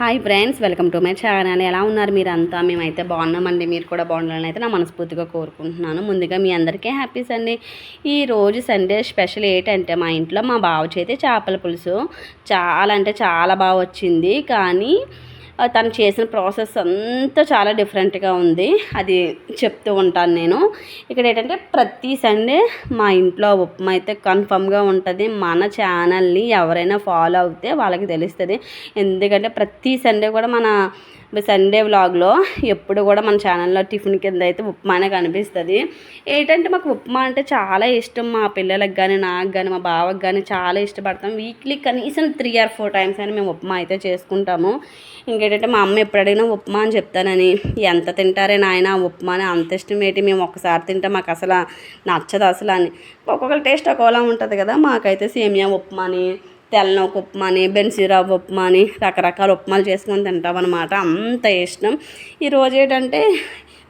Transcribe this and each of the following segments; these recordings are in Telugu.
Hi friends welcome to my channel. ఎలా ఉన్నారు మీరు అంతా మేమైతే బాగున్నామండి. మీరు కూడా బాగుండాలని అయితే నా మనస్ఫూర్తిగా కోరుకుంటున్నాను. ముందుగా మీ అందరికీ హ్యాపీ సండే. ఈ రోజు సండే స్పెషల్ ఏంటంటే మా ఇంట్లో మా బావ చేతి చేపల పులుసు. చాలా అంటే చాలా బాగా వచ్చింది. కానీ తను చేసిన ప్రాసెస్ అంతా చాలా డిఫరెంట్గా ఉంది. అది చెప్తూ ఉంటాను నేను. ఇక్కడ ఏంటంటే ప్రతి సండే మా ఇంట్లో ఉప్మా అయితే కన్ఫర్మ్గా ఉంటుంది. మన ఛానల్ని ఎవరైనా ఫాలో అవుతే వాళ్ళకి తెలుస్తుంది. ఎందుకంటే ప్రతి సండే కూడా మన సండే వ్లాగ్లో ఎప్పుడు కూడా మన ఛానల్లో టిఫిన్ కింద అయితే ఉప్మానే కనిపిస్తుంది. ఏంటంటే మాకు ఉప్మా అంటే చాలా ఇష్టం మా పిల్లలకు కానీ నాకు కానీ మా బావకి కానీ చాలా ఇష్టపడతాం. వీక్లీ కనీసం త్రీ ఆర్ ఫోర్ టైమ్స్ అయినా మేము ఉప్మా అయితే చేసుకుంటాము. ఇంకేంటంటే మా అమ్మ ఎప్పుడు అడిగినా ఉప్మా అని చెప్తానని ఎంత తింటారే నాయన ఉప్మా అని అంత ఇష్టం ఏంటి? మేము ఒకసారి తింటే మాకు అసలు నచ్చదు అసలు అని. ఒక్కొక్కరి టేస్ట్ ఒక్కోలా ఉంటుంది కదా మాకైతే సేమియా ఉప్మా అని తెల్లనొక ఉప్మా అని బెన్సీరావు ఉప్మా అని రకరకాల ఉప్మాలు చేసుకొని తింటాం అనమాట అంత ఇష్టం. ఈరోజు ఏంటంటే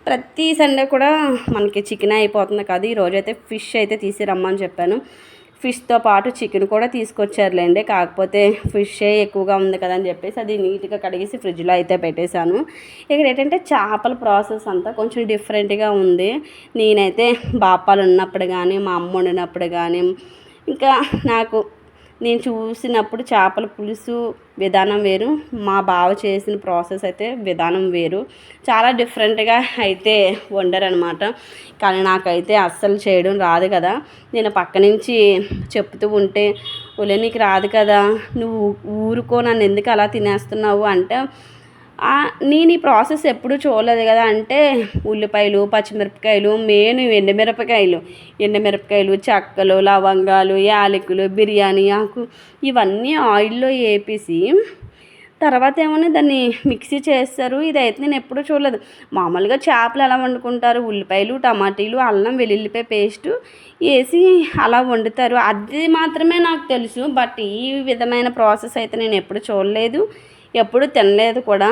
ప్రతి సండే కూడా మనకి చికెన్ అయిపోతుంది కదా. ఈరోజు అయితే ఫిష్ అయితే తీసి రమ్మని చెప్పాను. ఫిష్తో పాటు చికెన్ కూడా తీసుకొచ్చారులేండి. కాకపోతే ఫిషే ఎక్కువగా ఉంది కదా అని చెప్పేసి అది నీట్గా కడిగేసి ఫ్రిడ్జ్లో అయితే పెట్టేశాను. ఇక్కడ ఏంటంటే చేపల ప్రాసెస్ అంతా కొంచెం డిఫరెంట్గా ఉంది. నేనైతే బాపాలు ఉన్నప్పుడు కానీ మా అమ్మ వండినప్పుడు కానీ ఇంకా నాకు నేను చూసినప్పుడు చేపల పులుసు విధానం వేరు. మా బావ చేసిన ప్రాసెస్ అయితే విధానం వేరు. చాలా డిఫరెంట్గా అయితే వండరనమాట కానీ నాకైతే అస్సలు చేయడం రాదు కదా. నేను పక్క నుంచి చెప్తూ ఉంటే ఒలే నీకు రాదు కదా. నువ్వు ఊరుకో నన్ను ఎందుకు అలా తినేస్తున్నావు? అంటే నేను ఈ ప్రాసెస్ ఎప్పుడు చూడలేదు కదా అంటే ఉల్లిపాయలు పచ్చిమిరపకాయలు మెయిన్ ఎండుమిరపకాయలు. ఎండుమిరపకాయలు చెక్కలు లవంగాలు యాలకులు బిర్యానీ ఆకు ఇవన్నీ ఆయిల్లో వేపేసి తర్వాత ఏమన్నా దాన్ని మిక్సీ చేస్తారు. ఇదైతే నేను ఎప్పుడూ చూడలేదు. మామూలుగా చేపలు ఎలా వండుకుంటారు? ఉల్లిపాయలు టమాటీలు అల్లం వెల్లుల్లిపాయ పేస్ట్ వేసి అలా వండుతారు. అది మాత్రమే నాకు తెలుసు బట్ ఈ విధమైన ప్రాసెస్ అయితే నేను ఎప్పుడు చూడలేదు. ఎప్పుడు తినలేదు కూడా.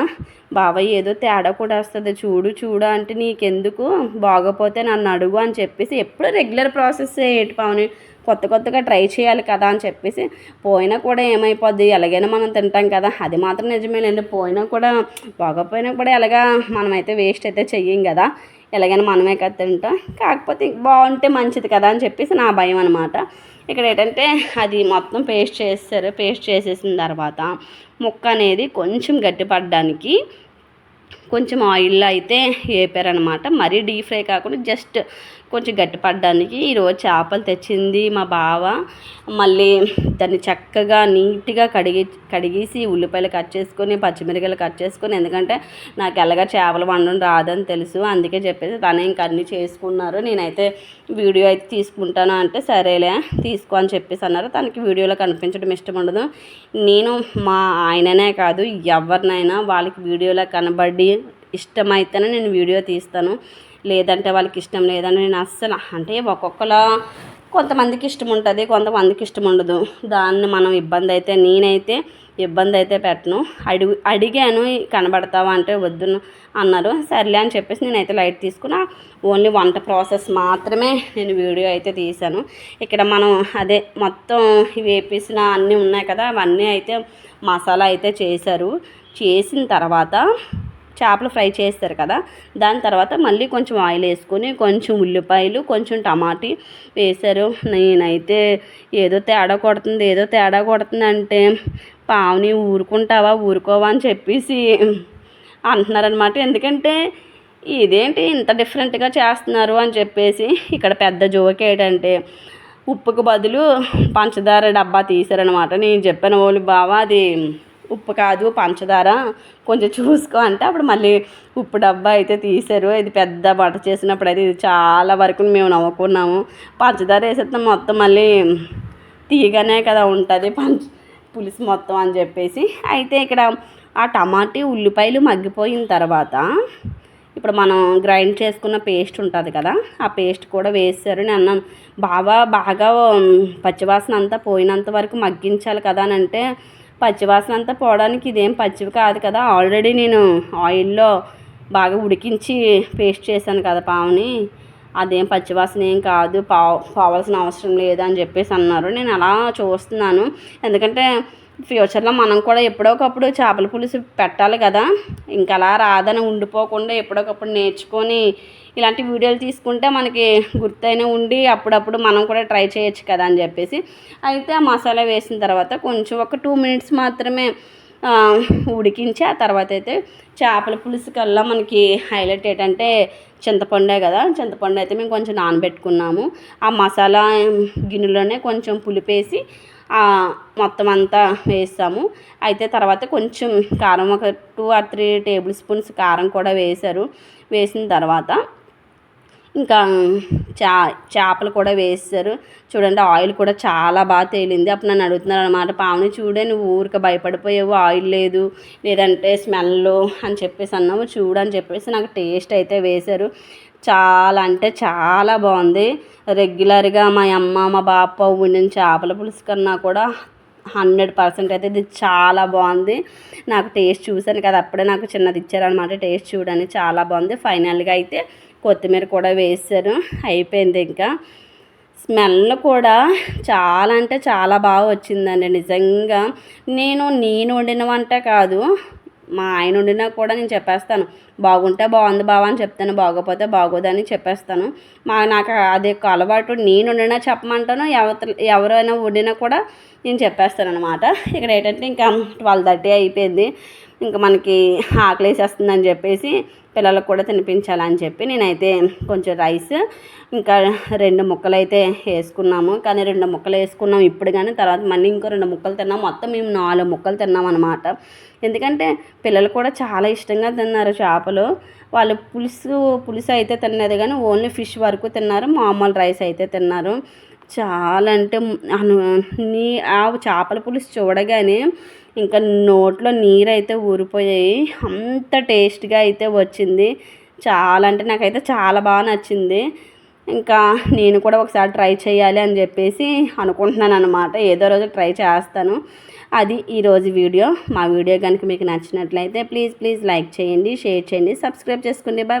బాబాయ్ ఏదో తేడా కూడా వస్తుంది. చూడు చూడు అంటే నీకెందుకు? బాగపోతే నన్ను అడుగు అని చెప్పేసి ఎప్పుడు రెగ్యులర్ ప్రాసెస్ ఏంటి పావుని? కొత్త కొత్తగా ట్రై చేయాలి కదా అని చెప్పేసి పోయినా కూడా ఏమైపోద్ది? ఎలాగైనా మనం తింటాం కదా. అది మాత్రం నిజమేనండి పోయినా కూడా బాగపోయినా కూడా ఎలాగా మనమైతే వేస్ట్ అయితే చెయ్యం కదా. ఎలాగైనా మనమే కదా తింటాం. కాకపోతే బాగుంటే మంచిది కదా అని చెప్పేసి నా భయం అనమాట ఇక్కడ ఏంటంటే అది మొత్తం పేస్ట్ చేస్తారు పేస్ట్ చేసేసిన తర్వాత ముక్క అనేది కొంచెం గట్టిపడడానికి కొంచెం ఆయిల్లో అయితే వేపారనమాట మరీ డీప్ ఫ్రై కాకుండా జస్ట్ కొంచెం గట్టిపడడానికి ఈరోజు చేపలు తెచ్చింది మా బావ. మళ్ళీ దాన్ని చక్కగా నీట్గా కడిగి కడిగేసి ఉల్లిపాయలు కట్ చేసుకొని పచ్చిమిరకాయలు కట్ చేసుకొని ఎందుకంటే నాకు ఎలాగా చేపలు వండడం రాదని తెలుసు. అందుకే చెప్పేసి తనే ఇంక అన్నీ చేసుకున్నారు. నేనైతే వీడియో అయితే తీసుకుంటాను అంటే సరేలే తీసుకో అని చెప్పేసి అన్నారు. తనకి వీడియోలో కనిపించడం ఇష్టం ఉండదు. నేను మా ఆయననే కాదు ఎవరినైనా వాళ్ళకి వీడియోలో కనబడి ఇష్టమైతేనే నేను వీడియో తీస్తాను. లేదంటే వాళ్ళకి ఇష్టం లేదని నేను అస్సలు అంటే ఒక్కొక్కలా కొంతమందికి ఇష్టం ఉంటుంది కొంతమందికి ఇష్టం ఉండదు. దాన్ని మనం ఇబ్బంది అయితే నేనైతే ఇబ్బంది అయితే పెట్టను. అడుగు అడిగాను కనబడతావా అంటే వద్దును అన్నారు. సర్లే అని చెప్పేసి నేనైతే లైట్ తీసుకున్న. ఓన్లీ వంట ప్రాసెస్ మాత్రమే నేను వీడియో అయితే తీశాను. ఇక్కడ మనం అదే మొత్తం వేపేసిన అన్నీ ఉన్నాయి కదా అవన్నీ అయితే మసాలా అయితే చేశారు. చేసిన తర్వాత చేపలు ఫ్రై చేస్తారు కదా. దాని తర్వాత మళ్ళీ కొంచెం ఆయిల్ వేసుకొని కొంచెం ఉల్లిపాయలు కొంచెం టమాటీ వేశారు. నేనైతే ఏదో తేడా కొడుతుంది ఏదో తేడా కొడుతుంది అంటే పావుని ఊరుకుంటావా ఊరుకోవా అని చెప్పేసి అంటున్నారనమాట ఎందుకంటే ఇదేంటి ఇంత డిఫరెంట్గా చేస్తున్నారు అని చెప్పేసి ఇక్కడ పెద్ద జోక్ ఏంటంటే ఉప్పుకు బదులు పంచదార డబ్బా తీశారనమాట నేను చెప్పాను వాళ్ళు బావా అది ఉప్పు కాదు పంచదార కొంచెం చూసుకో అంటే అప్పుడు మళ్ళీ ఉప్పు డబ్బా అయితే తీశారు. ఇది పెద్ద బట చేసినప్పుడు అయితే ఇది చాలా వరకు మేము నవ్వుకున్నాము. పంచదార వేసేస్తే మొత్తం మళ్ళీ తీయగానే కదా ఉంటుంది పంచ పులుసు మొత్తం అని చెప్పేసి. అయితే ఇక్కడ ఆ టమాటీ ఉల్లిపాయలు మగ్గిపోయిన తర్వాత ఇప్పుడు మనం గ్రైండ్ చేసుకున్న పేస్ట్ ఉంటుంది కదా ఆ పేస్ట్ కూడా వేసారు నేను అన్నాను బాగా బాగా పచ్చివాసన అంతా పోయినంత వరకు మగ్గించాలి కదా అని అంటే పచ్చివాసన అంతా పోవడానికి ఇదేం పచ్చివి కాదు కదా. ఆల్రెడీ నేను ఆయిల్లో బాగా ఉడికించి పేస్ట్ చేశాను కదా పావుని. అదేం పచ్చివాసన ఏం కాదు. పావు పోవాల్సిన అవసరం లేదు అని చెప్పేసి అన్నారు. నేను అలా చూస్తున్నాను. ఎందుకంటే ఫ్యూచర్లో మనం కూడా ఎప్పుడోకప్పుడు చేపల పులుసు పెట్టాలి కదా. ఇంకా అలా రాదని ఉండిపోకుండా ఎప్పుడోకప్పుడు నేర్చుకొని ఇలాంటి వీడియోలు తీసుకుంటే మనకి గుర్తైన ఉండి అప్పుడప్పుడు మనం కూడా ట్రై చేయొచ్చు కదా అని చెప్పేసి. అయితే ఆ మసాలా వేసిన తర్వాత కొంచెం ఒక టూ మినిట్స్ మాత్రమే ఉడికించి ఆ తర్వాత అయితే చేపల పులుసు కల్లా మనకి హైలైట్ ఏంటంటే చింతపండే కదా. చింతపండు అయితే మేము కొంచెం నానబెట్టుకున్నాము. ఆ మసాలా గిన్నెలోనే కొంచెం పులిపేసి మొత్తం అంతా వేస్తాము. అయితే తర్వాత కొంచెం కారం ఒక two or three table spoons కారం కూడా వేశారు. వేసిన తర్వాత ఇంకా చా చేపలు కూడా వేస్తారు. చూడండి ఆయిల్ కూడా చాలా బాగా తేలింది. అప్పుడు నన్ను అడుగుతున్నారు అనమాట పావుని చూడే నువ్వు ఊరికే భయపడిపోయావు ఆయిల్ లేదు లేదంటే స్మెల్ అని చెప్పేసి అన్నావు చూడని చెప్పేసి నాకు టేస్ట్ అయితే వేశారు. చాలా అంటే చాలా బాగుంది. రెగ్యులర్గా మా అమ్మ మా బాప వండిన చేపల పులుసు కన్నా కూడా హండ్రెడ్ పర్సెంట్ అయితే ఇది చాలా బాగుంది. నాకు టేస్ట్ చూశాను కదా అప్పుడే నాకు చిన్నది ఇచ్చారనమాట టేస్ట్ చూడని చాలా బాగుంది. ఫైనల్గా అయితే కొత్తిమీర కూడా వేసారు అయిపోయింది ఇంకా. స్మెల్ కూడా చాలా అంటే చాలా బాగా వచ్చిందండి నిజంగా. నేను నేను వండిన వంట కాదు మా ఆయన వండినా కూడా నేను చెప్పేస్తాను. బాగుంటే బాగుంది బావ అని చెప్తాను. బాగోపోతే బాగోదని చెప్పేస్తాను. మా నాకు అది ఒక అలవాటు. నేను వండినా చెప్పమంటాను. ఎవరి ఎవరైనా వండినా కూడా నేను చెప్పేస్తాను అనమాట ఇక్కడ ఏంటంటే ఇంకా ట్వెల్వ్ థర్టీ అయిపోయింది. ఇంకా మనకి ఆకలి వేసేస్తుందని చెప్పేసి పిల్లలకు కూడా తినిపించాలని చెప్పి నేనైతే కొంచెం రైస్ ఇంకా రెండు ముక్కలు అయితే వేసుకున్నాము. కానీ రెండు ముక్కలు వేసుకున్నాం ఇప్పుడు కానీ తర్వాత మళ్ళీ ఇంకో రెండు ముక్కలు తిన్నాం. మొత్తం మేము నాలుగు ముక్కలు తిన్నాం అనమాట ఎందుకంటే పిల్లలు కూడా చాలా ఇష్టంగా తిన్నారు చేపలు. వాళ్ళు పులుసు పులుసు అయితే తిన్నది కానీ ఓన్లీ ఫిష్ వరకు తిన్నారు. మామూలు రైస్ అయితే తిన్నారు. చాలా అంటే అను నీ ఆ చేపల పులుసు చూడగానే ఇంకా నోట్లో నీరు అయితే ఊరిపోయాయి. అంత టేస్ట్గా అయితే వచ్చింది. చాలా అంటే నాకైతే చాలా బాగా నచ్చింది. ఇంకా నేను కూడా ఒకసారి ట్రై చేయాలి అని చెప్పేసి అనుకుంటున్నాను అనమాట ఏదో రోజు ట్రై చేస్తాను. అది ఈరోజు వీడియో. మా వీడియో కనుక మీకు నచ్చినట్లయితే ప్లీజ్ ప్లీజ్ లైక్ చేయండి షేర్ చేయండి సబ్స్క్రైబ్ చేసుకోండి బాయ్